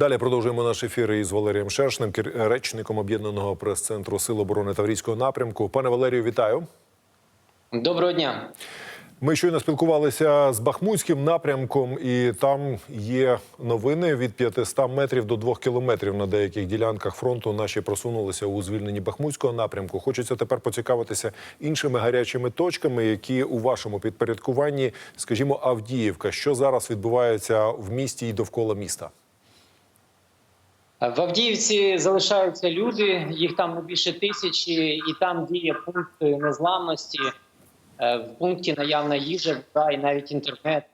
Далі продовжуємо наш ефір із Валерієм Шершним, речником об'єднаного прес-центру Сил оборони Таврійського напрямку. Пане Валерію, вітаю. Доброго дня. Ми щойно спілкувалися з Бахмутським напрямком, і там є новини від 500 метрів до 2 кілометрів на деяких ділянках фронту. Наші просунулися у звільненні Бахмутського напрямку. Хочеться тепер поцікавитися іншими гарячими точками, які у вашому підпорядкуванні, скажімо, Авдіївка. Що зараз відбувається в місті і довкола міста? В Авдіївці залишаються люди, їх там не більше тисячі, і там діє пункт незламності, е, в пункті наявна їжа, вода і навіть інтернет.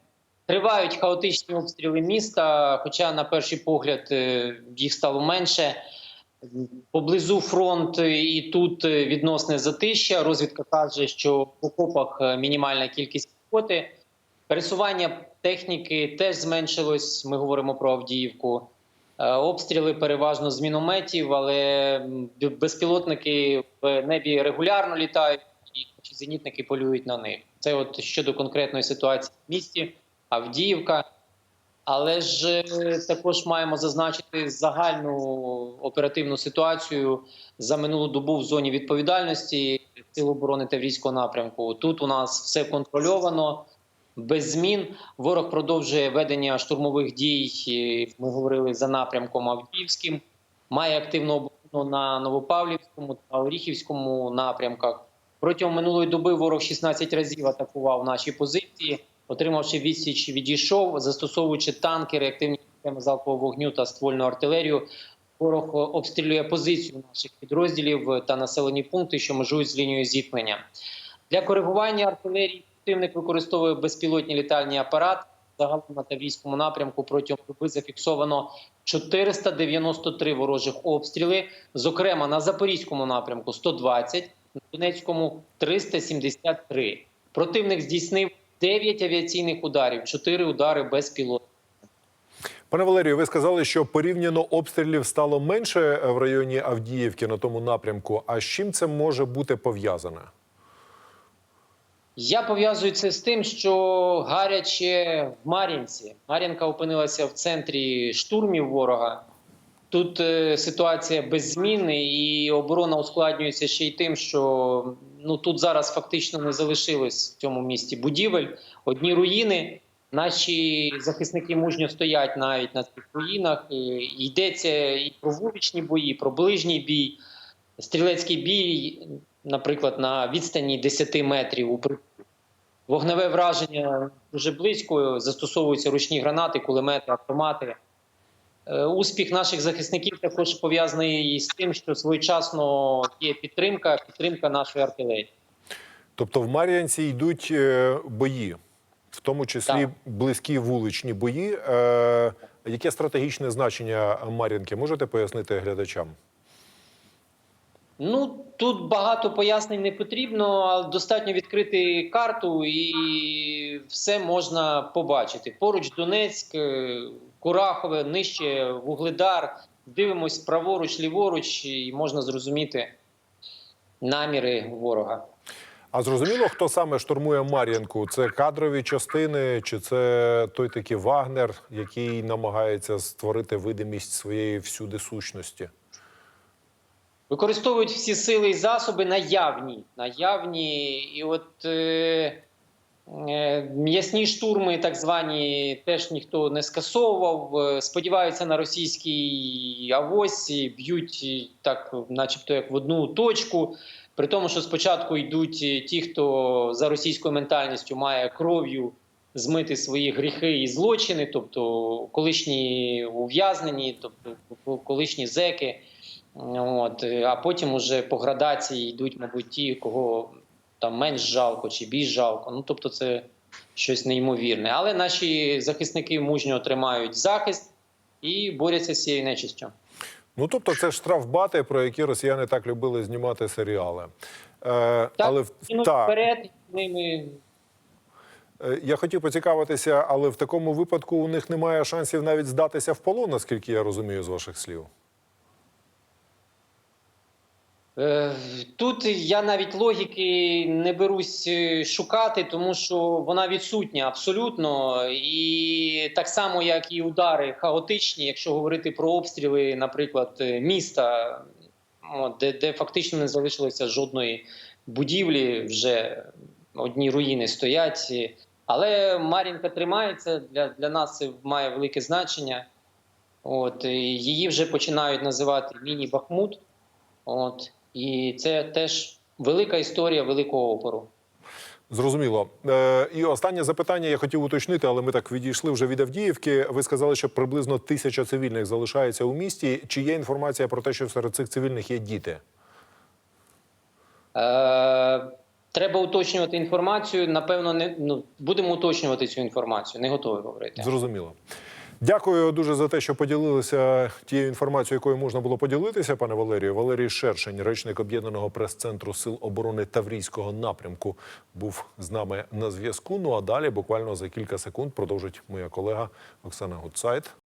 Тривають хаотичні обстріли міста, хоча, на перший погляд, е, їх стало менше. Поблизу фронт і тут е, відносне затища. Розвідка каже, що в окопах мінімальна кількість піхоти. Пересування техніки теж зменшилось. Ми говоримо про Авдіївку. Е, Обстріли переважно з мінометів, але безпілотники в небі регулярно літають, і зенітники полюють на них. Це от щодо конкретної ситуації в місті Авдіївка. Але ж е, також маємо зазначити загальну оперативну ситуацію за минулу добу в зоні відповідальності Сил оборони Таврійського напрямку. Тут у нас все контрольовано, без змін. Ворог продовжує ведення штурмових дій. Ми говорили за напрямком Авдіївським. Має активну оборону на Новопавлівському та Оріхівському напрямках. Протягом минулої доби ворог 16 разів атакував наші позиції, отримавши відсіч, відійшов, застосовуючи танки, реактивні системи залпового вогню та ствольну артилерію. Ворог обстрілює позицію наших підрозділів та населені пункти, що межують з лінією зіткнення. Для коригування артилерії противник використовує безпілотні літальні апарати. Загалом на Таврійському напрямку протягом доби зафіксовано 493 ворожих обстріли. Зокрема, на Запорізькому напрямку 120, на Донецькому 373. Противник здійснив 9 авіаційних ударів, 4 удари безпілотних. Пане Валерію, ви сказали, що порівняно обстрілів стало менше в районі Авдіївки на тому напрямку. А з чим це може бути пов'язане? Я пов'язую це з тим, що гаряче в Мар'їнці. Мар'їнка опинилася в центрі штурмів ворога. Тут е, ситуація без зміни, і оборона ускладнюється ще й тим, що ну тут зараз фактично не залишилось в цьому місті будівель. Одні руїни. Наші захисники мужньо стоять навіть на цих руїнах. І йдеться і про вуличні бої, і про ближній бій, стрілецький бій, наприклад, на відстані 10 метрів у притул. Вогневе враження дуже близько, застосовуються ручні гранати, кулемети, автомати. Е, Успіх наших захисників також пов'язаний з тим, що своєчасно є підтримка, підтримка нашої артилерії. Тобто в Мар'янці йдуть е, бої, в тому числі Так. близькі вуличні бої. Е, яке стратегічне значення Мар'їнки? Можете пояснити глядачам? Ну тут багато пояснень не потрібно, але достатньо відкрити карту і все можна побачити. Поруч Донецьк, е, Курахове, нижче Вугледар. Дивимось праворуч, ліворуч, і можна зрозуміти наміри ворога. А зрозуміло, хто саме штурмує Мар'їнку? Це кадрові частини, чи це той такий Вагнер, який намагається створити видимість своєї всюди сущності? Використовують всі сили і засоби наявні. наявні. І от е, е, м'ясні штурми, так звані, теж ніхто не скасовував. Е, Сподіваються на російській авосі, б'ють е, так, начебто, як в одну точку. При тому, що спочатку йдуть е, ті, хто за російською ментальністю має кров'ю змити свої гріхи і злочини, тобто колишні ув'язнені, тобто колишні зеки. От, е, а потім уже по градації йдуть, мабуть, ті, кого там менш жалко чи більш жалко. Ну тобто, це щось неймовірне. Але наші захисники мужньо тримають захист і борються з цією нечистю. Ну тобто, це штрафбати, про які росіяни так любили знімати серіали. Е, Так, але так, вперед ними. Е, Я хотів поцікавитися, але в такому випадку у них немає шансів навіть здатися в полон, наскільки я розумію з ваших слів. Е, Тут я навіть логіки не берусь е, шукати, тому що вона відсутня абсолютно. І так само, як і удари хаотичні, якщо говорити про обстріли, наприклад, е, міста, де, де фактично не залишилося жодної будівлі, вже одні руїни стоять. Але Мар'їнка тримається для, для нас це має велике значення. От, її вже починають називати міні-Бахмут. От, і це теж велика історія великого опору. Зрозуміло. Е, і останнє запитання я хотів уточнити, але ми так відійшли вже від Авдіївки. Ви сказали, що приблизно тисяча цивільних залишається у місті. Чи є інформація про те, що серед цих цивільних є діти? Е, треба уточнювати інформацію. Напевно, не ну, будемо уточнювати цю інформацію. Не готовий говорити. Зрозуміло. Дякую дуже за те, що поділилися тією інформацією, якою можна було поділитися, пане Валерію. Валерій Шершень, речник об'єднаного прес-центру Сил оборони Таврійського напрямку, був з нами на зв'язку. Ну а далі, буквально за кілька секунд, продовжить моя колега Оксана Гудсайт.